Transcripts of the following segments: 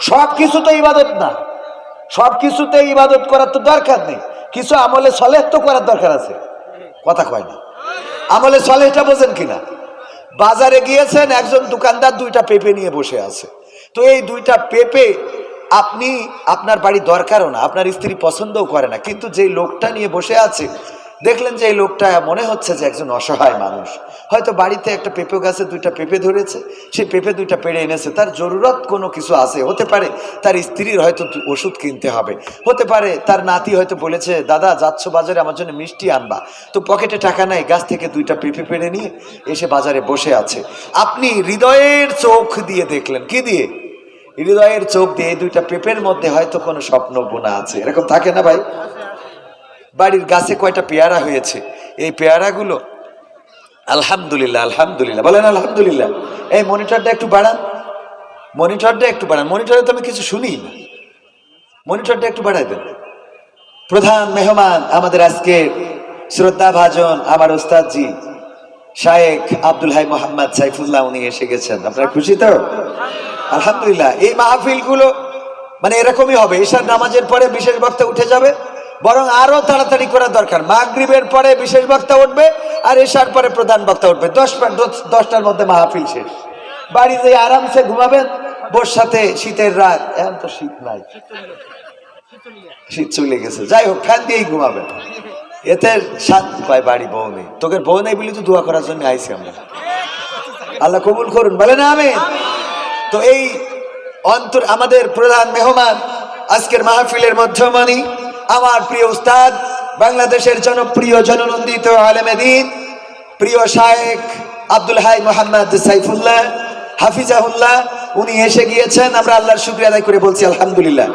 সব কিছু তো ইবাদত না। সব কিছুতে ইবাদত করার তো দরকার নেই। কিছু আমলে সলেহ তো করার দরকার আছে। কথা কয় না। আমলে সলেহটা বোঝেন কিনা? বাজারে গিয়েছেন, একজন দোকানদার দুইটা পেঁপে নিয়ে বসে আছে। তো এই দুইটা পেঁপে আপনি, আপনার বাড়ি দরকারও না, আপনার স্ত্রী পছন্দও করে না। কিন্তু যে লোকটা নিয়ে বসে আছে দেখলেন যে এই লোকটা মনে হচ্ছে যে একজন অসহায় মানুষ। হয়তো বাড়িতে একটা পেঁপে গাছে দুইটা পেঁপে ধরেছে, সেই পেঁপে দুইটা পেড়ে এনেছে। তার জরুরত কোনো কিছু আছে? হতে পারে তার স্ত্রীর হয়তো ওষুধ কিনতে হবে। হতে পারে তার নাতি হয়তো বলেছে, দাদা, যাচ্ছ বাজারে, আমার জন্য মিষ্টি আনবা। তো পকেটে টাকা নাই, গাছ থেকে দুইটা পেঁপে পেড়ে নিয়ে এসে বাজারে বসে আছে। আপনি হৃদয়ের চোখ দিয়ে দেখলেন। কি দিয়ে? হৃদয়ের চোখ দিয়ে দুইটা পেঁপের মধ্যে হয়তো কোনো স্বপ্ন বোনা আছে। এরকম থাকে না ভাই? বাড়ির গাছে কয়টা পেয়ারা হয়েছে? এই পেয়ারাগুলো, আলহামদুলিল্লাহ আলহামদুলিল্লাহ। বলেন আলহামদুলিল্লাহ। এই মনিটরটা একটু বাড়ান। মনিটরটা একটু বাড়ান। মনিটরে তো আমি কিছু শুনি না। মনিটরটা একটু বাড়াই দেন। প্রধান মেহমান আমাদের আজকে শ্রদ্ধা ভাজন আমার ওস্তাদজি, শায়েখ আব্দুল হাই মোহাম্মদ সাইফুল্লাহ, উনি এসে গেছেন। আপনারা খুশি তো? আলহামদুলিল্লাহ। এই মাহফিলগুলো মানে এরকমই হবে। ঈশার নামাজের পরে বিশেষ বক্তা উঠে যাবে। বরং আরও তাড়াতাড়ি করা দরকার। মাগরিবের পরে বিশেষ বক্তা উঠবে আর এশার পরে প্রধান বক্তা উঠবে। দশ দশটার মধ্যে মাহফিল শেষ। বাড়ি বাড়িতে আরামসে ঘুমাবেন বর্ষাতে শীতের রাত। এখন তো শীত নাই। শীত চলে গেছে। যাই হোক, ফ্যান দিয়েই ঘুমাবেন। এতে শান্তি পায় বাড়ি বউ নেই। তোকে বউ নেই বলে তো দোয়া করার জন্য আইছি আমরা। আল্লাহ কবুল করুন বলে না আমি তো এই অন্তর আমাদের প্রধান মেহমান, আজকের মাহফিলের মধ্যমানি আমার প্রিয় উস্তাদ, বাংলাদেশের জনপ্রিয় জননন্দিত আলেমেদিন প্রিয় শায়েক আব্দুল হাই মোহাম্মদ সাইফুল্লাহ, হাফিজাহুল্লাহ, উনি এসে গিয়েছেন, আমরা আল্লাহর শুক্রিয়া আদায় করে বলছি আলহামদুলিল্লাহ।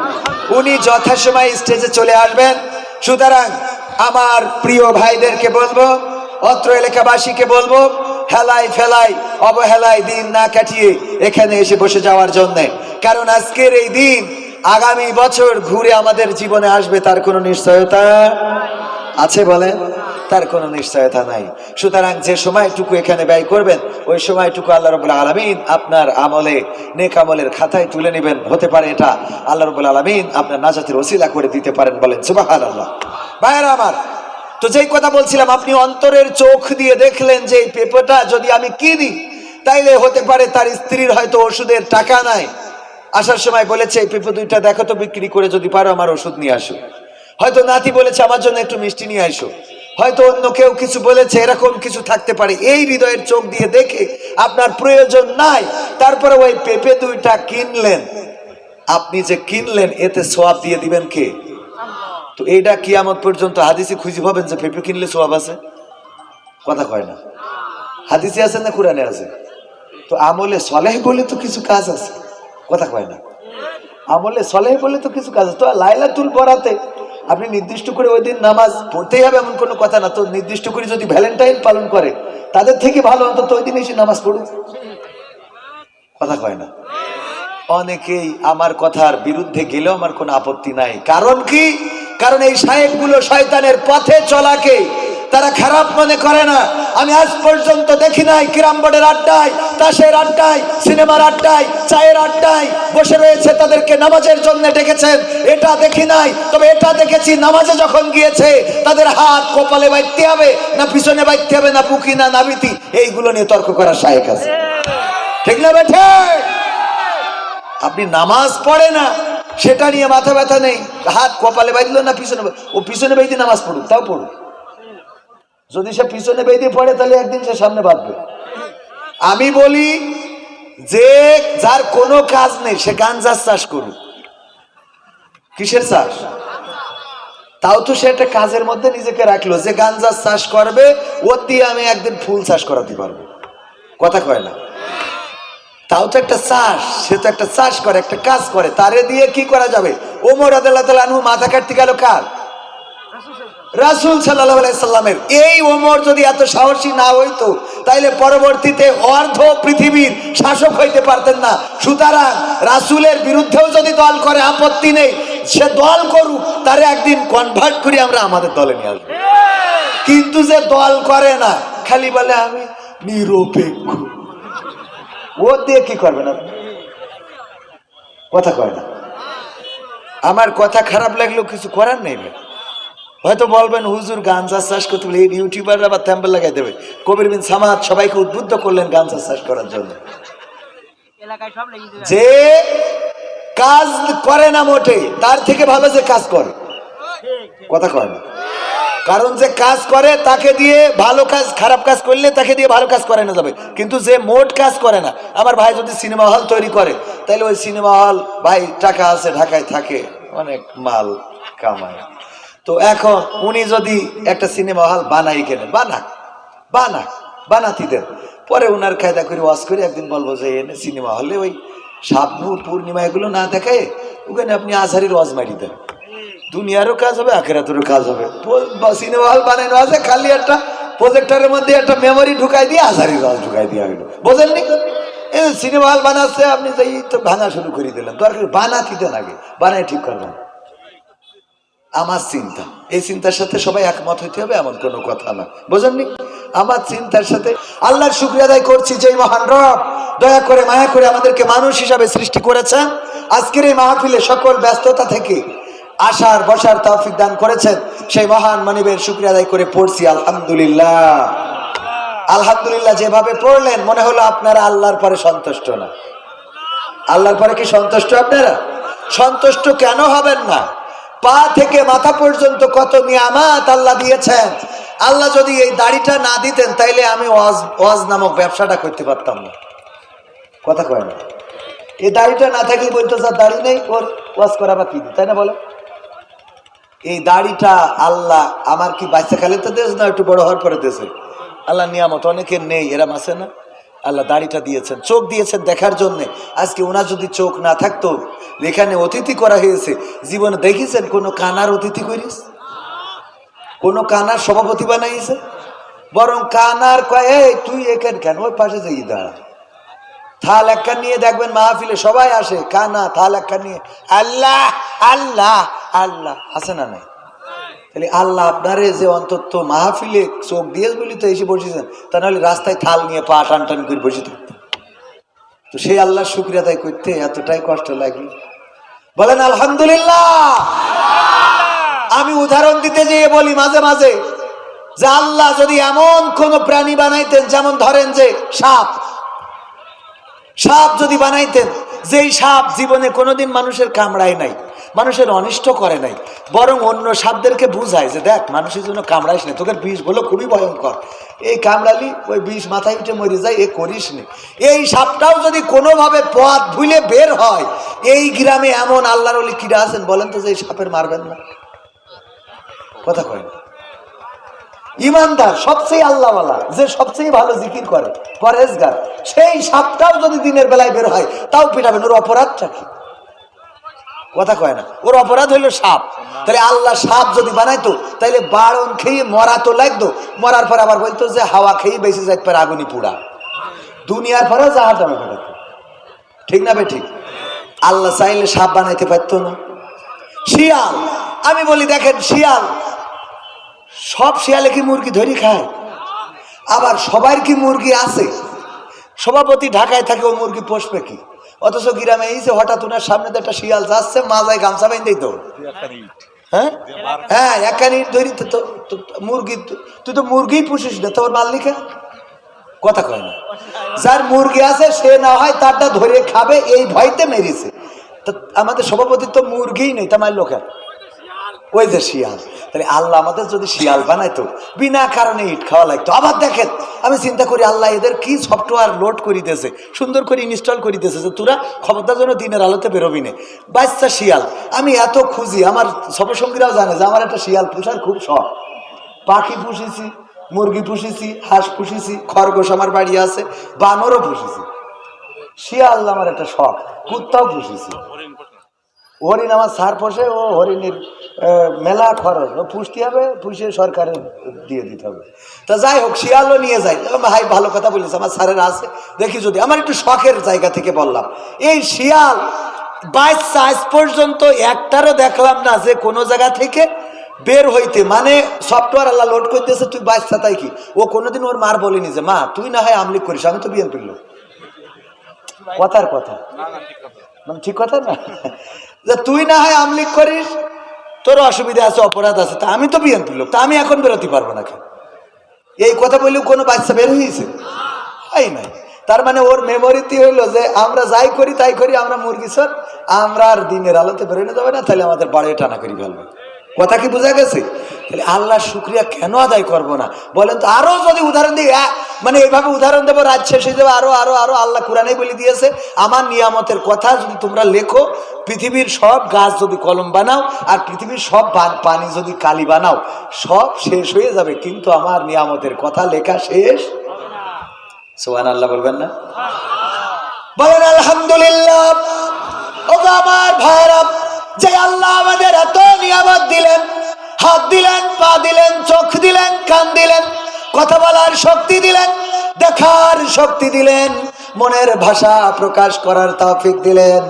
উনি যথাসময়ে স্টেজে চলে আসবেন, সুতরাং আমার প্রিয় ভাইদেরকে বলব, অত্র এলাকাবাসীকে বলব হেলাই ফেলাই অবহেলায় দিন না কাটিয়ে এখানে এসে বসে যাওয়ার জন্য। কারণ আজকের এই দিন আগামী বছর ঘুরে আমাদের জীবনে আসবে তার কোনো নিশ্চয়তা? আছে বলেন, তার কোনো নিশ্চয়তা নাই। সুতরাং যে সময়টুকু এখানে ব্যয় করবেন, ওই সময়টুকু আল্লাহ রবুল্লা আলমিন আপনার আমলে, নেক আমলের খাতায় তুলে নেবেন। হতে পারে এটা আল্লাহ রবুল্লা আলমিন আপনার নাজাতের ওসিলা করে দিতে পারেন বলেন সুবাহ আল্লাহ ভাইয়েরা আমার, তো যেই কথা বলছিলাম, আপনি অন্তরের চোখ দিয়ে দেখলেন যে এই পেপারটা যদি আমি কিনি, তাইলে হতে পারে তার স্ত্রীর হয়তো ওষুধের টাকা নাই। আসার সময় বলেছে, এই পেঁপে দুইটা দেখো তো বিক্রি করে যদি পারো আমার ওষুধ নিয়ে আসো। হয়তো নাতি বলেছে, আমার জন্য একটু মিষ্টি নিয়ে আসো হয়তো অন্য কেউ কিছু বলেছে, এরকম কিছু থাকতে পারে। এই হৃদয়ের চোখ দিয়ে দেখে আপনার প্রয়োজন নাই। তারপরে ওই পেঁপে দুইটা কিনলেন। আপনি যে কিনলেন, এতে সোয়াব দিয়ে দিবেন কে? তো এইটা কিয়ামত পর্যন্ত হাদিসে খুঁজে পাবেন যে পেঁপে কিনলে সোয়াব আছে? কথা কয় না। হাদিসে আছে না কোরআনে আছে? তো আমলে সলেহ বলে তো কিছু কাজ আছে। কথা কয় না। আমলে সলেহ বলে তো কিছু কাজ তো লাইলাতুল বরাতে আপনি নির্দিষ্ট করে ওই দিন নামাজ পড়তেই হবে এমন কোনো কথা না। তো নির্দিষ্ট করে যদি ভ্যালেন্টাইন পালন করে, তাদের থেকে ভালো অন্তত ওই দিন এসে নামাজ পড়ুক। কথা কয় না। অনেকেই আমার কথার বিরুদ্ধে গেলেও আমার কোনো আপত্তি নাই। কারণ কি? কারণ এই সাহেবগুলো শয়তানের পথে চলাকে তারা খারাপ মনে করে না। আমি আজ পর্যন্ত দেখি নাই কিরাম বোর্ডের আড্ডায়, তাসের আড্ডায়, সিনেমার আড্ডায়, চায়ের আড্ডায় বসে রয়েছে তাদেরকে নামাজের জন্য ডেকেছেন। এটা দেখি নাই, তবে এটা দেখেছি নামাজে যখন গিয়েছে, তাদের হাত কপালে বাইতে হবে, না পিছনে বাইতে হবে, না পুকি না নাবিতি এইগুলো নিয়ে তর্ক করার সাহেব আছে। ঠিক না বেঠে? আপনি নামাজ পড়ে না, সেটা নিয়ে মাথা ব্যথা নেই, হাত কপালে বাইদিল না পিছনে ও পিছনে বেঁধে নামাজ পড়ুক, তাও পড়ুক। যদি সে পিছনে বেঁধে পড়ে, তাহলে একদিন সে সামনে বাঁধবে। আমি বলি, যে যার কোনো কাজ নেই, সে গাঞ্জার চাষ করুক। কিসের চাষ? তাও তো সে একটা কাজের মধ্যে নিজেকে রাখল। যে গাঞ্জার চাষ করবে, ওর দিয়ে আমি একদিন ফুল চাষ করাতে পারব। কথা কয় না? তাও তো একটা চাষ, সে তো একটা চাষ করে, একটা কাজ করে। তারে দিয়ে কি করা যাবে? ওমর আদাল্লাহ আনহু মাথা কাটতে গেল কার? রাসুল সাল্লাহ সাল্লামের এই ওমর যদি এত সাহসী না হইতো, তাইলে পরবর্তীতে অর্ধ পৃথিবীর শাসক হইতে পারতেন না। সুতরাং রাসুলের বিরুদ্ধেও যদি দল করে, আপত্তি নেই। সে দল করুক, তারে একদিন কনভার্ট করে আমরা আমাদের দলে নিয়ে আসব। কিন্তু যে দল করে না, খালি বলে, আমি নিরপেক্ষ। ও দিয়ে কি করবে না কথা কয় না। আমার কথা খারাপ লাগলেও কিছু করার নেই হয়তো বলবেন হুজুর গান চাষ চাষ করতে বলে এই ইউটিউবাররা আবার থ্যাম্পেল লাগাই দেবে। কবির বিন সামাদ সবাইকে উদ্বুদ্ধ করলেন গান চাষ করার জন্য। যে কাজ করে না মোটে তার থেকে ভালো যে কাজ করে। কথা কয় না। কারণ যে কাজ করে তাকে দিয়ে ভালো কাজ খারাপ কাজ করলে তাকে দিয়ে ভালো কাজ করে না যাবে। কিন্তু যে মোট কাজ করে না আমার ভাই যদি সিনেমা হল তৈরি করে তাহলে ওই সিনেমা হল ভাই টাকা আছে ঢাকায় থাকে অনেক মাল কামায়। তো এখন উনি যদি একটা সিনেমা হল বানাই কেনে বানাক বানাক, বানাতি পরে উনার খায়দা করে ওয়াজ করে একদিন বলব যে, এনে সিনেমা হলে ওই সাবনু পূর্ণিমা এগুলো না দেখায় ওখানে আপনি আজহারির ওয়াজ মারি দেন। দুনিয়ারও কাজ হবে, আখেরাতেরও কাজ হবে। সিনেমা হল বানানো আছে খালি একটা প্রজেক্টরের মধ্যে একটা মেমোরি ঢুকাই দিয়ে আজহারির ওয়াজ ঢুকাই দিয়ে হইল। বোঝেননি? সিনেমা হল বানাচ্ছে, আপনি তো তো ভাঙা শুরু করে দিলেন। দরকার বানাতি দেন আগে বানাই ঠিক করবেন। আমার চিন্তা। এই চিন্তার সাথে সবাই একমত হইতে হবে, এমন কোনো কথা না। বোঝেননি? আমার চিন্তার সাথে আল্লাহর শুক্রিয়া আদায় করছি যে মহান রব, দয়া করে, মায়া করে আমাদেরকে মানুষ হিসাবে সৃষ্টি করেছেন। আজকের এই মাহফিলে সকল ব্যস্ততা থেকে আসার, বসার তৌফিক দান করেছেন। সেই মহান মানিবের শুক্রিয়া আদায় করে পড়ছি, আলহামদুলিল্লাহ। আলহামদুলিল্লাহ, যেভাবে পড়লেন, মনে হলো আপনারা আল্লাহর পরে সন্তুষ্ট না। আল্লাহর পরে কি সন্তুষ্ট আপনারা? সন্তুষ্ট কেন হবেন না? পা থেকে মাথা পর্যন্ত কত নিয়ামাত আল্লাহ দিয়েছেন। আল্লাহ যদি এই দাড়িটা না দিতেন, তাইলে আমি ওয়াজ ওয়াজ নামক ব্যবসাটা করতে পারতাম না। কথা কয় না। এই দাড়িটা না থাকি বলতো যার দাড়ি নেই, ওর ওয়াজ করা বা কি তাই না বলে? এই দাড়িটা আল্লাহ আমার কি বাচ্চা খালে তো দেশ না একটু বড় হওয়ার পরে দেশে আল্লাহ নিয়ামত অনেকের নেই, এরম আছে না? আল্লাহ দাড়িটা দিয়েছেন, চোখ দিয়েছেন দেখার জন্য। আজকে ওনার যদি চোখ না থাকতো, এখানে অতিথি করা হয়েছে। জীবনে দেখেছেন কোনো কানার অতিথি করিস কোনো কানার সভাপতি বানাইছে? বরং কানার কয় তুই এখান কেন? ওই পাশে যাই, দাঁড়া। থাল একখান নিয়ে দেখবেন মাহফিলে সবাই আসে, কানা, থাল একটা নিয়ে, আল্লাহ আল্লাহ আল্লাহ। আছে না নাই? তাহলে আল্লাহ আপনারে যে অন্তত মাহফিলে চোখ দিয়ে বলি তো এসে বসেছেন, তা নাহলে রাস্তায় থাল নিয়ে পা টান টান করে বসে থাকতেন। তো সেই আল্লাহর শুক্রিয়া আদায় করতে এতটাই কষ্ট লাগে বলেন, আলহামদুলিল্লাহ। আমি উদাহরণ দিতে যেয়ে বলি মাঝে মাঝে, যে আল্লাহ যদি এমন কোন প্রাণী বানাইতেন, যেমন ধরেন যে সাপ সাপ যদি বানাইতেন যেই সাপ জীবনে কোনোদিন মানুষের কামড়ায় নাই, মানুষের অনিষ্ট করে নাই, বরং অন্য সাপদেরকে বুঝায় যে দেখ, মানুষের জন্য কামড়াইস না, তোকে বিষ বলো খুবই ভয়ঙ্কর। এই কামড়ালি, ওই বিষ মাথায় উঠে মরে যায়, এ করিস নি। এই সাপটাও যদি কোনোভাবে পথ ভুলে বের হয়, এই গ্রামে এমন আল্লাহর অলি কিরা আছেন বলেন তো যে এই সাপের মারবেন না? কথা কয় না। ইমানদার, সবচেয়ে আল্লাহওয়ালা, যে সবচেয়ে ভালো জিকির করে পরেজগার সেই সাপটাও যদি দিনের বেলায় বের হয়, তাও পিটাবেন। ওর অপরাধটা কি? কথা কয় না। ওর অপরাধ হইল সাপ। তাহলে আল্লাহ সাপ যদি বানাইতো তাহলে বারণ খেয়ে মরা তো লাগতো। মরার পর আবার বলতো যে, হাওয়া খেয়ে বেঁচে যাইতে পারে আগুনি পুড়া। দুনিয়ার পরেও জাহাজ জামা পেটাতো ঠিক না বে ঠিক? আল্লাহ চাইলে সাপ বানাইতে পারতো না। শিয়াল, আমি বলি, দেখেন শিয়াল সব শিয়ালে কি মুরগি ধরি খায়? আবার সবার কি মুরগি আছে? সভাপতি ঢাকায় থাকে, ও মুরগি পোষবে কি? অথচ গ্রামে এই যে হঠাৎ ওনার সামনে দিয়ে একটা শিয়াল যাচ্ছে, মাজায় গামছা বাইন্দেই তো হ্যাঁ? হ্যাঁ একানি ধরি, তো, তো- তো- মুরগি তুই তো মুরগি পুষিস না, তোর মাল্লিকে কথা কয় না। যার মুরগি আছে, সে না হয় তারটা ধরে খাবে, এই ভয়তে মেরেছে। তো আমাদের সভাপতি তো মুরগিই নেই তামার লোকের। ওই যে শিয়াল। তাহলে আল্লাহ আমাদের যদি শিয়াল বানাইতো, বিনা কারণে ইট খাওয়া লাগতো। আবার দেখেন, আমি চিন্তা করি আল্লাহ এদের কি সফটওয়্যার লোড করিতেছে সুন্দর করে ইনস্টল করিতেছে যে তোরা খবরদার জন্য দিনের আলোতে বেরোবি না। বাচ্চা শিয়াল, আমি এত খুঁজি, আমার সপসঙ্গীরাও জানে যে আমার একটা শিয়াল পোষার খুব শখ। পাখি পুষেছি, মুরগি পুষেছি, হাঁস পুষেছি, খরগোশ আমার বাড়ি আছে, বানরও পুষেছি। শিয়াল আমার একটা শখ, কুত্তাও পুষেছি। হরিণ আমার সার পোষে ও হরিণের মেলা খরচ। ও পুষতে হবে পুষে সরকারের দিয়ে দিতে হবে। তা যাই হোক শিয়ালও নিয়ে যাই। ভাই ভালো কথা বলিস আমার স্যারের আছে। দেখি যদি আমার একটু শখের জায়গা থেকে বললাম। এই শিয়াল বাচ্চা আজ পর্যন্ত একটারও দেখলাম না যে কোনো জায়গা থেকে বের হইতে। মানে সফটওয়্যার আল্লাহ লোড করতেছে তুই বাইশ তাই কি? ও কোনোদিন ওর মার বলিনি যে মা তুই না হয় আমলিক করিস আমি তো বিএনপির লোক। কথার কথা। মানে ঠিক কথা না? যে তুই না হয় আমলিক করিস তোর অসুবিধা আছে, অপরাধ আছে, তা আমি তো বিএনপির লোক, তা আমি এখন বেরোতে পারব না কেন? এই কথা বললেও কোনো বাচ্চা বের হয়েছে? তাই নাই। তার মানে ওর মেমোরিতে হইল যে আমরা যাই করি, তাই করি, আমরা মুরগি সর, আমরা আর দিনের আলোতে বেরোনো যাবে না, তাহলে আমাদের বাড়ি টানা করি ফেলবে। কথা কি বোঝা গেছে? তাহলে আল্লাহ শুক্রিয়া কেন আদায় করব না? বলেন তো, আরও যদি উদাহরণ দিই মানে এইভাবে উদাহরণ দেবো, রাত শেষ হয়ে আরও আরও আরও আল্লাহ কোরআনে বলে দিয়েছে, আমার নিয়ামতের কথা যদি তোমরা লেখো, পৃথিবীর সব গাছ যদি কলম বানাও, আর পৃথিবীর সব পানি যদি কালি বানাও, সব শেষ হয়ে যাবে, কিন্তু আমার নিয়ামতের কথা লেখা শেষ? সোহান আল্লাহ বলবেন না? বলেন, আলহামদুলিল্লাহ। ও আমার ভাইরা যে আল্লাহ আমাদের এত নিয়ামত দিলেন হাত দিলেন, পা দিলেন, চোখ দিলেন, কান দিলেন, কথা বলার শক্তি দিলেন, দেখার শক্তি দিলেন, মনের ভাষা প্রকাশ করার তাফিক দিলেন।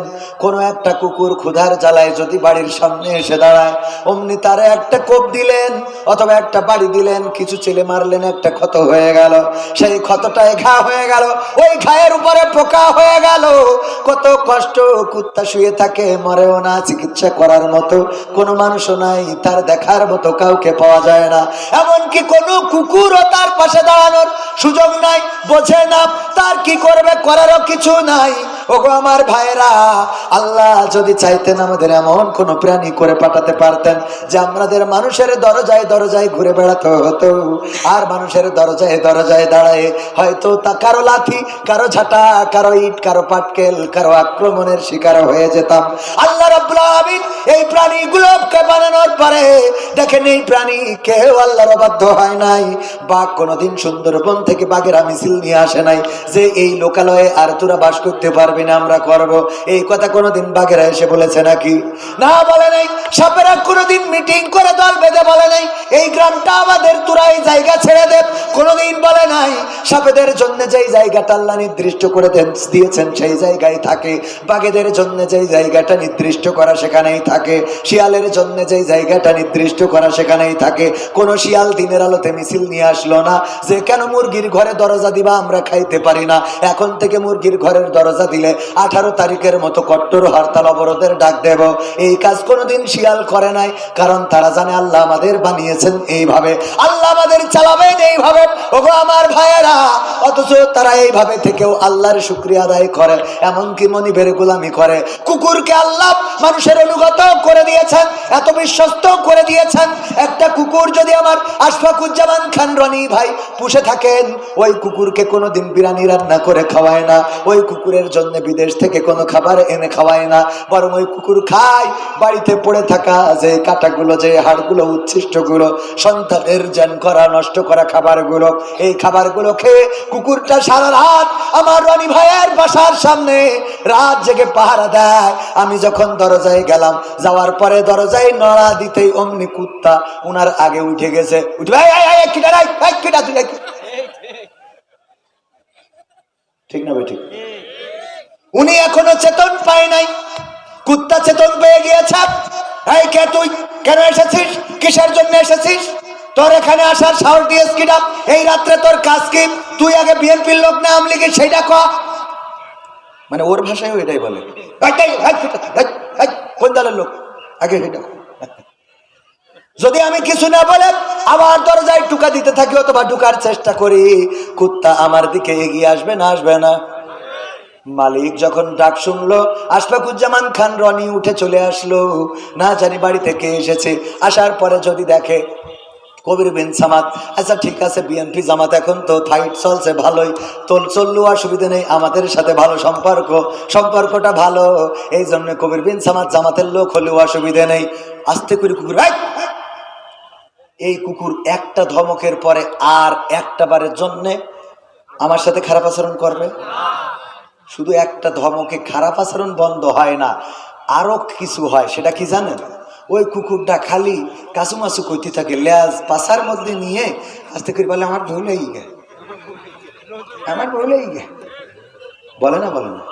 কোনো একটা কুকুর ক্ষুধার জ্বালায় যদি বাড়ির সামনে এসে দাঁড়ায়, অমনি তারে একটা কোপ দিলেন অথবা একটা বাড়ি দিলেন, কিছু ছেলে মারলেন, একটা ক্ষত হয়ে গেল। সেই ক্ষতটায় ঘা হয়ে গেল, ওই ঘায়ের উপরে পোকা হয়ে গেল। কত কষ্ট, কুত্তা শুয়ে থাকে, মরেও না, চিকিৎসা করার মতো কোনো মানুষও নাই, তার দেখার মতো কাউকে পাওয়া যায় না। এমনকি কোনো কুকুরও তার পাশে দাঁড়ানোর সুযোগ নাই, বোঝে না, তার কি করবে, করারও কিছু নাই। ওগো আমার ভাইরা আল্লাহ যদি চাইতেন আমাদের এমন কোন প্রাণী করে পাঠাতে পারতেন যে আমাদের মানুষের দরজায় দরজায় ঘুরে বেড়াতে হতো। আর মানুষের দরজায় দরজায় দাঁড়ায় হয়তো তা কারও লাথি, কারও ঝাঁটা, কারও ইট, কারও পাটকেল, কারও আক্রমণের শিকার হয়ে যেতাম। আল্লাহ রাব্বুল এই প্রাণীগুলোকে বানানোর পরে দেখেন এই প্রাণী কেউ আল্লাহর অবাধ্য হয় নাই। বাঘ কোনোদিন সুন্দরবন থেকে বাঘেরা মিছিল নিয়ে আসে নাই। যে এই লোকালয়ে আর তোরা বাস করতে পারবি না, আমরা করব। এই কথা কোনোদিন বাঘেরা এসে বলেছে নাকি? না, বলে নাই। সাপেরা কোনোদিন মিটিং করে দল বেঁধে বলে নাই। এই গ্রামটা আমাদের তোরা এই জায়গা ছেড়ে দেব। কোনোদিন বলে নাই। সাপেদের জন্য যেই জায়গাটা আল্লাহ নির্দিষ্ট করে দেন, দিয়েছেন, সেই জায়গায় থাকে। বাঘেদের জন্য যেই জায়গাটা নির্দিষ্ট করা সেখানেই থাকে। শিয়ালের জন্য যেই জায়গাটা নির্দিষ্ট করা সেখানেই থাকে। কোন শিয়াল দিনের আলোতে মিছিল নিয়ে আসলো না। যে কেন মুরগির ঘরে দরজা দিবা আমরা খাইতে পারি না। এখন থেকে মুরগির ঘরের দরজা দিলে আঠারো তারিখের মতো কট্টর হরতাল অবরোধের ডাক দেব। এই কাজ কোনোদিন শিয়াল করে নাই, কারণ তারা জানে আল্লাহ আমাদের বানিয়েছেন এইভাবে। আল্লাহ আমাদের চালাবেন এইভাবে। ওগো আমার ভাইয়েরা, অথচ তারা এইভাবে থেকেও আল্লাহর শুক্রিয়া আদায় করে, এমনকি মনিবের গোলামি করে। কুকুরকে আল্লাহ মানুষের অনুগত করে দিয়েছেন, এত বিশ্বস্ত করে দিয়েছেন। একটা কুকুর যদি আমার আশফাকুজ্জামান খান রনি ভাই পুষে থাকেন, ওই কুকুরকে কোনোদিন বিরিয়ানি রান্না করে খাওয়ায় না। ওই কুকুরের জন্য বিদেশ থেকে কোনো খাবার এনে খাওয়ায় না বরং ওই কুকুর খায়। বাড়িতে পড়ে থাকা যে কাটাগুলো যে হাড়গুলো উচ্ছিষ্টগুলো সন্তানের জ্যান করা নষ্ট করা খাবারগুলো এই খাবারগুলো খেয়ে কুকুরটা সারা রাত আমার রনি ভাইয়ের বাসার সামনে রাত জেগে পাহারা দেয়। আমি যখন দরজায় গেলাম যাওয়ার পরে দরজায় নড়া দিতেই অমনি কুত্তা উনার আগে উঠে গেছে। উঠে "এই, এই, এই, কিটা রে, এই, কিটা তুই, এই, কি-" ঠিক না ভাই ঠিক। উনি এখনও চেতন পায় নাই। কুত্তা চেতন পেয়ে গিয়েছে। এই কে তুই? কেন এসেছিস? কিসের জন্য এসেছিস? তোর এখানে আসার সাহস দিয়েছ কিনা? এই রাত্রে তোর কাজ কি? তুই আগে বিএনপির লোক না আমলি কি সেইটা ক। মানে ওর ভাষায়ও এটাই বলে। কোন দলের লোক? আগে সেটা। যদি আমি কিছু না বলে, আবার দরজায় টুকা দিতে থাকি, অথবা ঢুকার চেষ্টা করি, কুত্তা আমার দিকে এগিয়ে আসবে না আসবে না। মালিক যখন ডাক শুনলো আশফাকুজ্জামান খান রনি উঠে চলে আসলো। না জানি বাড়ি থেকে এসেছে। আসার পরে যদি দেখে, কবির বিন জামাত আচ্ছা ঠিক আছে, বিএনপি জামাত এখন তো ফাইট চলছে, ভালোই। তোল চলল অসুবিধা নেই, আমাদের সাথে ভালো সম্পর্ক, সম্পর্কটা ভালো। এই জন্য কবির বিন জামাত জামাতের লোক হলেও অসুবিধা নেই। আস্তে করে কুকুর! এই! কুকুর একটা ধমকের পরে আর একটা বারের জন্যে আমার সাথে খারাপ আচরণ করবে? শুধু একটা ধমকে খারাপ আচরণ বন্ধ হয় না, আরও কিছু হয়, সেটা কি জানেন? ওই কুকুরটা খালি কাসুমাসু করতে থাকে, লেজ পাশার মধ্যে নিয়ে আস্তে করে বলে, আমার ভুলেই গে আমার ভুলেই গে বলে না বলে না।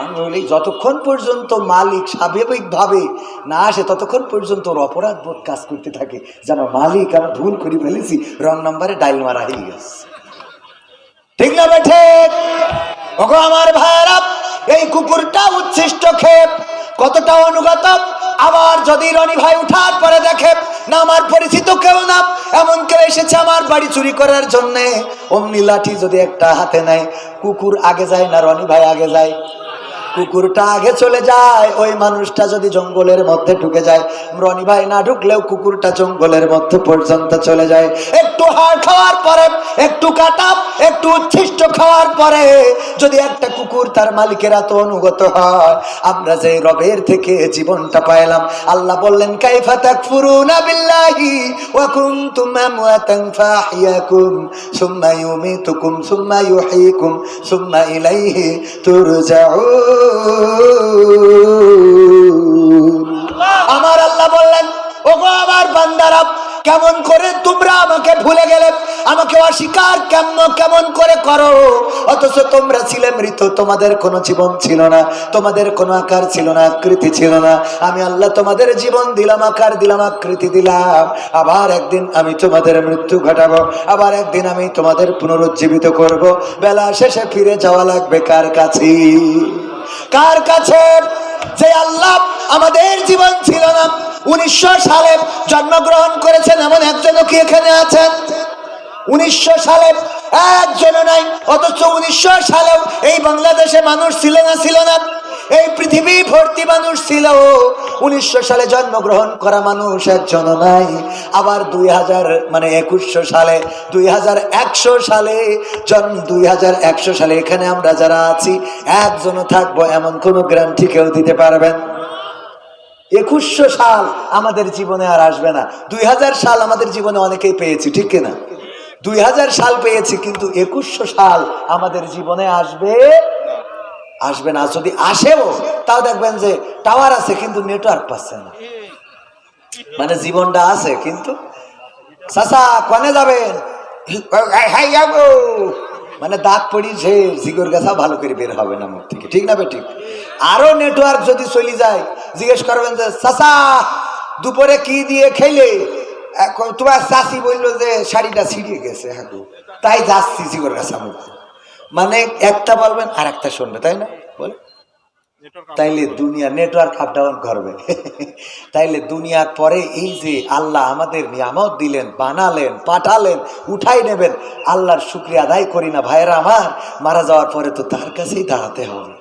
আমি বলি যতক্ষণ পর্যন্ত মালিক স্বাভাবিকভাবে না আসে, ততক্ষণ পর্যন্ত ওর অপরাধ বোধ কাজ করতে থাকে যে আমার মালিক আমার ভুল করে ফেলেছি, রং নাম্বারে ডাইল মারা হয়ে গেছে। ঠিক না বেঠে ওগো আমার ভাইরা এই কুকুরটা উচ্ছিষ্ট ক্ষেপ, কতটা অনুগত? আবার যদি রনি ভাই উঠার পরে দেখে, না, আমার পরিচিত কেউ না, এমন কেউ এসেছে আমার বাড়ি চুরি করার জন্যে। অমনি লাঠি যদি একটা হাতে নেয়, কুকুর আগে যায় না, রনি ভাই আগে যায়। কুকুরটা আগে চলে যায়, ওই মানুষটা যদি জঙ্গলের মধ্যে ঢুকে যায়। রনি ভাই না ঢুকলেও কুকুরটা জঙ্গলের মধ্যে পর্যন্ত চলে যায়। একটু হাড় খাওয়ার পরে, একটু কাটা, একটু উচ্ছিষ্ট খাওয়ার পরে যদি একটা কুকুর তার মালিকের এত অনুগত হয়, আমরা যে রবের থেকে জীবনটা পাইলাম। আল্লাহ বললেন, কাইফা তাকফুরুনা বিল্লাহি ওয়া কুনতুম আমওয়াতান ফাহিয়াকুম সুম্মা ইউমিতুকুম, সুম্মা ইউহয়িকুম সুম্মা ইলাইহি তুরজাউন। আমার আল্লাহ বললেন, ওগো আমার বান্দারা, কেমন করে তোমরা আমাকে ভুলে গেলে? আমাকে অস্বীকার কেমন কেমন করে করো? অথচ তোমরা ছিলে মৃত, তোমাদের কোনো জীবন ছিল না, তোমাদের কোনো আকার ছিল না, আকৃতি ছিল না। আমি আল্লাহ তোমাদের জীবন দিলাম, আকার দিলাম, আকৃতি দিলাম। আবার একদিন আমি তোমাদের মৃত্যু ঘটাবো, আবার একদিন আমি তোমাদের পুনরুজ্জীবিত করব। বেলা শেষে ফিরে যাওয়া লাগবে কার কাছে? কার কাছে? যে আল্লাহ আমাদের জীবন ছিল না, উনিশশো সালে জন্মগ্রহণ করেছেন এমন একজনও কি এখানে আছেন? উনিশশো সালে একজনও নাই, অথচ উনিশশো সালেও এই বাংলাদেশে মানুষ ছিল না ছিল না। এই পৃথিবী ভর্তি মানুষ ছিল। উনিশশো সালে জন্মগ্রহণ করা মানুষ একজনও নাই আবার দুই হাজার মানে একুশশো সালে, দুই হাজার একশো সালে জন্ম দুই হাজার একশো সালে এখানে আমরা যারা আছি, একজনও থাকব এমন কোনো গ্যারান্টি কেউ দিতে পারবেন একুশশো সাল আমাদের জীবনে আর আসবে না। দুই হাজার সাল আমাদের জীবনে অনেকেই পেয়েছি, ঠিক কিনা? দুই হাজার সাল পেয়েছি, কিন্তু একুশশো সাল আমাদের জীবনে আসবে আসবে না। যদি আসেও, তাও দেখবেন যে টাওয়ার আছে, কিন্তু নেটওয়ার্ক পাচ্ছে না। মানে জীবনটা আছে, কিন্তু চাচা, কনে যাবেন? মানে দাঁত পড়িয়েছে, জিগর গাছা ভালো করে বের হবে না মুখ থেকে। ঠিক না বে, ঠিক? আরও নেটওয়ার্ক যদি চলে যায়, জিজ্ঞেস করবেন যে, চাচা, দুপুরে কি দিয়ে খেলে? তোমার চাষি বলল যে, শাড়িটা ছিঁড়িয়ে গেছে হাকু তাই যাচ্ছি জিগর গাছা মুখ মানে একটা বলবেন আর একটা শুনবে তাই না? বলে। তাইলে দুনিয়া নেটওয়ার্ক আপ ডাউন করবে। তাইলে দুনিয়ার পরে এই যে আল্লাহ আমাদের নিয়ামত দিলেন বানালেন পাঠালেন উঠাই নেবেন আল্লাহর শুক্রিয়া আদায় করি না ভাইরা আমার মারা যাওয়ার পরে তো তার কাছেই দাঁড়াতে হবে।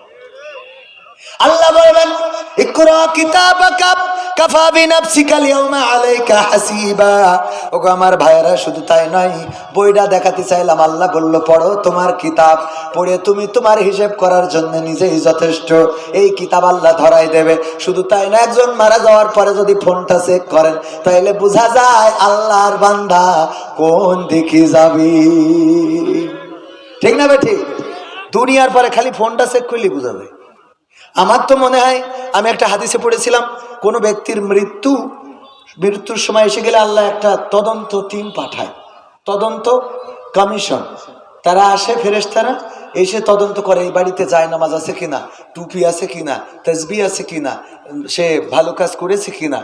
আল্লাহ বলবেন ইকরা কিতাবাকা কাফা বিনাফসিকা আল-ইয়াওমা আলাইকা হাসিবা। ওগো আমার ভাইয়েরা, শুধু তাই নয়, বইটা দেখাতে চাইলাম, আল্লাহ বলল, পড়ো তোমার কিতাব। পড়ে তুমি তোমার হিসেব করার জন্য নিজেই যথেষ্ট। এই কিতাব আল্লাহ ধরাই দেবে। শুধু তাই না একজন মারা যাওয়ার পরে যদি ফোনটা চেক করেন, তাইলে বোঝা যায় আল্লাহর বান্দা কোন দিকে যাবি। ঠিক না বে ঠিক দুনিয়ার পরে খালি ফোনটা চেক করলে বোঝা যায়। আমার তো মনে হয়, আমি একটা হাদিসে পড়েছিলাম, কোনো ব্যক্তির মৃত্যু, মৃত্যুর সময় এসে গেলে আল্লাহ একটা তদন্ত টিম পাঠায়। তদন্ত কমিশন তারা আসে ফেরেশতারা, এসে তদন্ত করে, এই বাড়িতে যায়, নামাজ আছে কিনা, টুপি আছে কিনা তসবি আছে কিনা, সে ভালো কাজ করেছে কিনা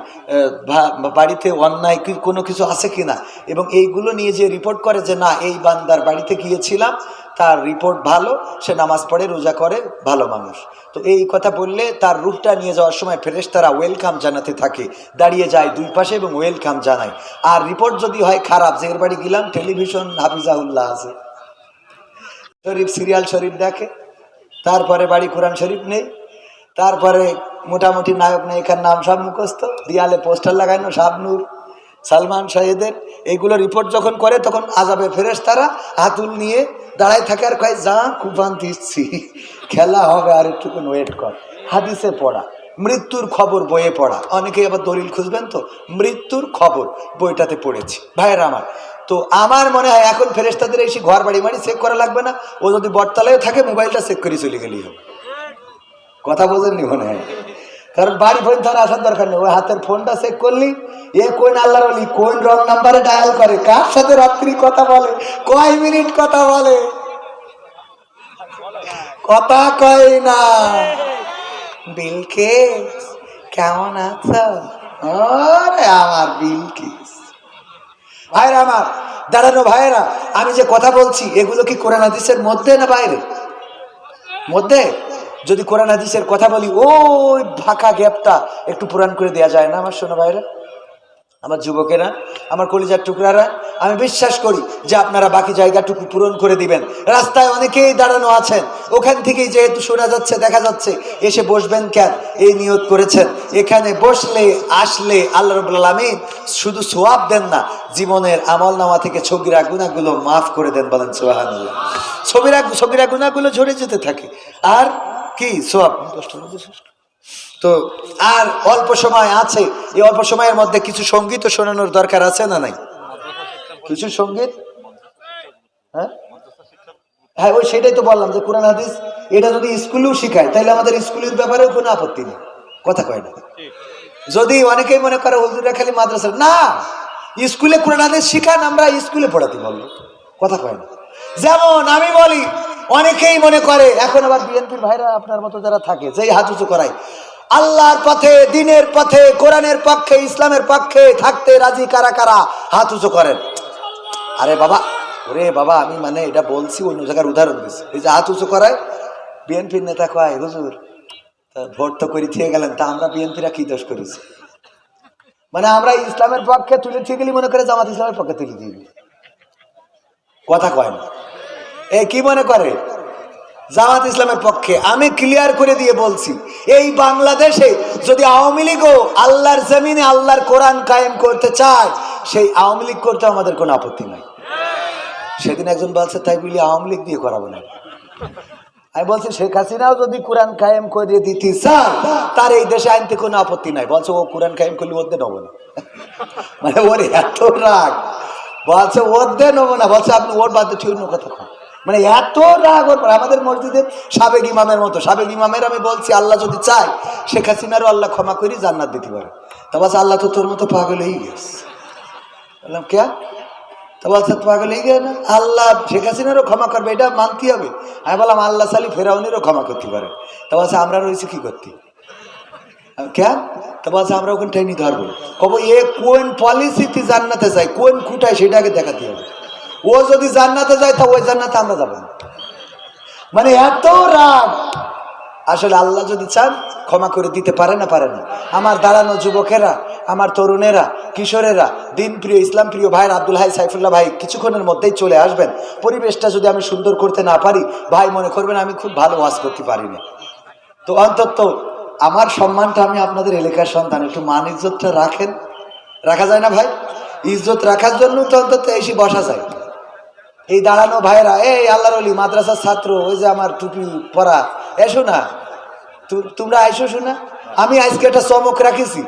বাড়িতে অন্যায় কোনো কিছু আছে কিনা, এবং এইগুলো নিয়ে যে রিপোর্ট করে যে, না, এই বান্দার বাড়িতে গিয়েছিলাম তার রিপোর্ট ভালো, সে নামাজ পড়ে, রোজা করে, ভালো মানুষ। তো এই কথা বললে তার রূপটা নিয়ে যাওয়ার সময় ফেরেশতারা ওয়েলকাম জানাতে থাকে। দাঁড়িয়ে যায় দুই পাশে এবং ওয়েলকাম জানায়। আর রিপোর্ট যদি হয় খারাপ, যে বাড়ি গেলাম, টেলিভিশন হাফিজাউল্লাহ আছে। শরীফ সিরিয়াল শরীফ দেখে। তারপরে বাড়ি কোরআন শরীফ নেই। তারপরে মোটামুটি নায়ক নায়িকার নাম সব মুখস্থ। দিয়ালে পোস্টার লাগানো, শাবনুর, সালমান শাহেদের। এইগুলো রিপোর্ট যখন করে, তখন আজাবে ফেরেস তারা হাতুল নিয়ে দাঁড়ায় থাকে আর কয়, যা কুপান দিচ্ছি, খেলা হবে আর একটুকুন ওয়েট কর। হাদিসে পড়া, মৃত্যুর খবর বইয়ে পড়া। অনেকে আবার দলিল খুঁজবেন তো? মৃত্যুর খবর বইটাতে পড়েছি। ভাইয়েরা আমার, তো আমার মনে হয় এখন ফেরেস্তাদের এসে ঘর বাড়ি বাড়ি চেক করা লাগবে না। ও যদি বটতলায় থাকে, মোবাইলটা চেক করে চলে গেলেই হবে। কথা বোঝেননি মনে হয়? কারণ বাড়ি ফোন তার আসার দরকার নেই। ওই হাতের ফোনটা চেক করলি, এ কোন আল্লাহর বলি কোন রং নাম্বারে ডায়াল করে, কার সাথে রাত্রি কথা বলে, কয় মিনিট কথা বলে? কথা কয় না। বিলকেস, কেমন আছো? আরে আমার বিলকিস। ভাইরা আমার, দাঁড়ানো ভাইরা, আমি যে কথা বলছি, এগুলো কি কোরআন হাদিসের মধ্যে না বাইরে? মধ্যে? যদি কোরআন হাদিসের কথা বলি, ওই ফাঁকা গ্যাপটা একটু পূরণ করে দেওয়া যায় না আমার শোনো ভাইরা আমার যুবকেরা, আমার কলিজার টুকরারা, আমি বিশ্বাস করি যে আপনারা বাকি জায়গাটুকু পূরণ করে দিবেন। রাস্তায় অনেকেই দাঁড়ানো আছেন। ওখান থেকেই যেহেতু শোনা যাচ্ছে, দেখা যাচ্ছে, এসে বসবেন কেন? এই নিয়ত করেছেন। এখানে বসলে, আসলে আল্লাহ আলমিন শুধু সোয়াব দেন না, জীবনের আমল নামা থেকে ছবিরা গুণাগুলো মাফ করে দেন বলেন সোহানুল্লাহ ছবিরা ছবিরা গুণাগুলো ঝরে যেতে থাকে। আর কি সোয়াব। তো আর অল্প সময় আছে, এই অল্প সময়ের মধ্যে কিছু সংগীত শোনানোর দরকার আছে না নাই? কিছু সংগীত? হ্যাঁ? হ্যাঁ ওই সেটাই তো বললাম যে কোরআন, হাদিস, এটা যদি স্কুলেও শিখায়, তাহলে আমাদের স্কুলের ব্যাপারেও কোনো আপত্তি নেই। কথা কয় না। যদি অনেকেই মনে করে হুজুরা খালি মাদ্রাসা, না, স্কুলে কোরআন, হাদিস শিখান, আমরা স্কুলে পড়াতে বলব কথা কয় না। যেমন আমি বলি অনেকেই মনে করে, এখন আবার বিএনপির ভাইরা আপনার মতো যারা থাকে, যেই হাত উঁচু করায়। আল্লাহর পথে, দিনের পথে, কোরআনের পক্ষে, ইসলামের পক্ষে থাকতে রাজি কারা কারা? হাত উঁচু করেন। আরে বাবা, ওরে বাবা, আমি মানে এটা বলছি, অন্য জায়গার উদাহরণ দিচ্ছি এই যে হাত উঁচু করায়, বিএনপির নেতা কয়, হুজুর ভোট তো করে থেকে গেলেন, তা আমরা বিএনপিরা কি দোষ করেছি? মানে আমরা ইসলামের পক্ষে তুলে থেকে গেলি, মনে করে জামাত ইসলামের পক্ষে তুলে দিয়ে কথা কয় না। এ কি মনে করে? জামাত ইসলামের পক্ষে আমি ক্লিয়ার করে দিয়ে বলছি, এই বাংলাদেশে যদি আওয়ামী লীগও আল্লাহর জমিনে আল্লাহর কোরআন কায়েম করতে চায়, সেই আওয়ামী লীগ করতে আমাদের কোনো আপত্তি নাই। সেদিন একজন বলছে, তাই বলি আওয়ামী লীগ দিয়ে করাবো না। আমি বলছি, শেখ হাসিনাও যদি কোরআন কায়েম করে দিতে চান তার এই দেশে আনতে কোনো আপত্তি নাই। বলছে, ও কোরআন কায়েম করলে ওদের নেব না। মানে ওর এত রাগ। বলছে ওদের নেব না। বলছে, আপনি ওর বাদ দিয়ে অন্য কথা। মানে এত রাগ ওর আমাদের মসজিদের সাবেক ইমামের মতো, সাবেক ইমামের আমি বলছি, আল্লাহ যদি চায়, শেখ হাসিনারও আল্লাহ ক্ষমা করি জান্নাত দিতে পারে। তা বলছে আল্লাহ তো তোর মতো পাগল হয়ে গেছে। বললাম, কে? তো বলছে পাগল হয়ে গেছে না? আল্লাহ শেখ হাসিনারও ক্ষমা করবে, এটা মানতে হবে। আমি বললাম, আল্লাহ সালি ফেরাউনেরও ক্ষমা করতে পারে। তা বলছে আমরা রয়েছি কি করতে? কেন তা বলছে আমরা ওখানে ট্রেনিং ধরবো কব, এ কোন পলিসিতে জান্নাতে যায়, কোন খুঁটায় সেটাকে দেখাতে হবে। ও যদি জান্নাতে যায়, তা ওই জান্নাতে আমরা যাব। মানে এত রাগ। আসলে আল্লাহ যদি চান, ক্ষমা করে দিতে পারে না পারে না। আমার দাঁড়ানো যুবকেরা, আমার তরুণেরা, কিশোরেরা দিন প্রিয় ইসলাম প্রিয় ভাই আব্দুল হাই সাইফুল্লাহ ভাই, কিছুক্ষণের মধ্যেই চলে আসবেন। পরিবেশটা যদি আমি সুন্দর করতে না পারি, ভাই মনে করবেন আমি খুব ভালো ওয়াজ করতে পারি না তো অন্তত আমার সম্মানটা আমি আপনাদের এলাকার সন্তান, একটু মান ইজ্জতটা রাখেন। রাখা যায় না ভাই? ইজ্জত রাখার জন্য তো অন্তত এসে বসা যায়। এই দাঁড়ানো ভাইরা, এই আল্লাহর অলি মাদ্রাসার ছাত্র, ওই যে আমার টুপি পরা এসো না তোমরা আইসো শোনা, আমি আজকে একটা চমক রাখেছি,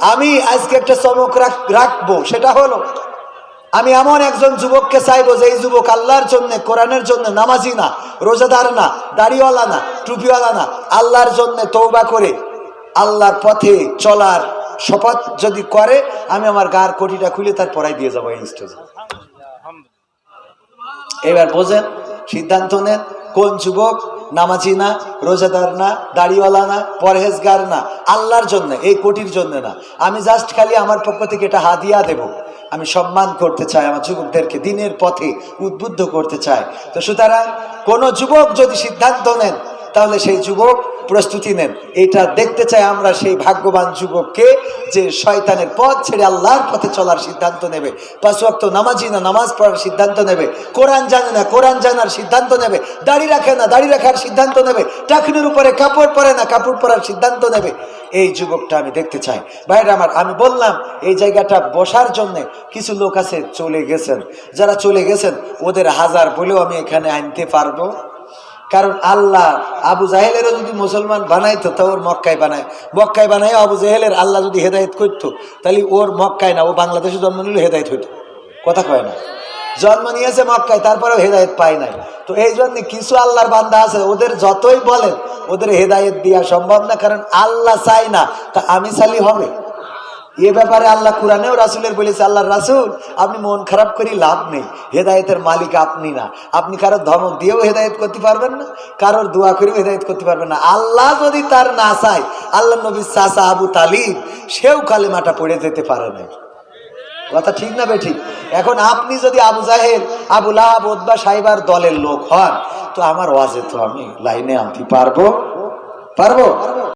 আমি আজকে একটা চমক রাখ- রাখব, সেটা হলো, আমি এমন একজন যুবককে চাইব যে এই যুবক আল্লাহর জন্য, কোরআনের জন্য নামাজি না, রোজাদার না, দাড়িওয়ালা না, টুপিওয়ালা না, আল্লাহর জন্য তৌবা করে, আল্লাহর পথে চলার শপথ যদি করে, আমি আমার গার কোটিটা খুলে তার পড়াই দিয়ে যাব এই এবার বোঝেন, সিদ্ধান্ত নেন, কোন যুবক নামাজি না, রোজাদার না, দাড়িওয়ালা না, পরহেজগার না, আল্লাহর জন্য, এই কোটির জন্য না। আমি জাস্ট খালি আমার পক্ষ থেকে এটা হাদিয়া দেব। আমি সম্মান করতে চাই আমার যুবকদেরকে, দিনের পথে উদ্বুদ্ধ করতে চাই। তো সুতরাং কোনো যুবক যদি সিদ্ধান্ত নেন, তাহলে সেই যুবক প্রস্তুতি নেন। এটা দেখতে চাই আমরা সেই ভাগ্যবান যুবককে যে শয়তানের পথ ছেড়ে আল্লাহর পথে চলার সিদ্ধান্ত নেবে। পাঁচ নামাজি না নামাজ পড়ার সিদ্ধান্ত নেবে। কোরআন জানে না, কোরআন জানার সিদ্ধান্ত নেবে। দাড়ি রাখে না, দাড়ি রাখার সিদ্ধান্ত নেবে। টাকনির উপরে কাপড় পরে না, কাপড় পরার সিদ্ধান্ত নেবে। এই যুবকটা আমি দেখতে চাই। ভাইরা আমার, আমি বললাম, এই জায়গাটা বসার জন্যে কিছু লোক আছে, চলে গেছেন। যারা চলে গেছেন, ওদের হাজার বলেও আমি এখানে আনতে পারব। কারণ আল্লাহ আবু জাহেলেরও যদি মুসলমান বানাইতো, তা ওর মক্কায় বানায়। মক্কায় বানায় আবু জাহেলের আল্লাহ যদি হেদায়ত করতো, তাহলে ওর মক্কায় না, ও বাংলাদেশে জন্ম নিলে হেদায়ত হইতো। কথা কয় না? জন্ম নিয়েছে মক্কায়, তারপরেও হেদায়ত পায় নাই। তো এই জন্য কিছু আল্লাহর বান্দা আছে, ওদের যতই বলেন, ওদের হেদায়ত দেওয়া সম্ভব না, কারণ আল্লাহ চাই না, তা আমি চালি হবে। এ ব্যাপারে আল্লাহ কোরআনেও রাসুলের বলেছে আল্লাহ রাসুল, আপনি মন খারাপ করি লাভ নেই। হেদায়েতের মালিক আপনি না। আপনি কারোর ধমক দিয়েও হেদায়েত করতে পারবেন না, কারোর দোয়া করেও হেদায়েত করতে পারবেন না। আল্লাহ যদি তার না চায়, আল্লাহ নবী চাষা আবু তালিব, সেও কালেমাটা পড়ে যেতে পারে না কথা ঠিক না বেঠিক? এখন আপনি যদি আবু জাহেদ আবু লাহাব সাইবার দলের লোক হন, তো আমার ওয়াজে তো আমি লাইনে আনতে পারব? পারব?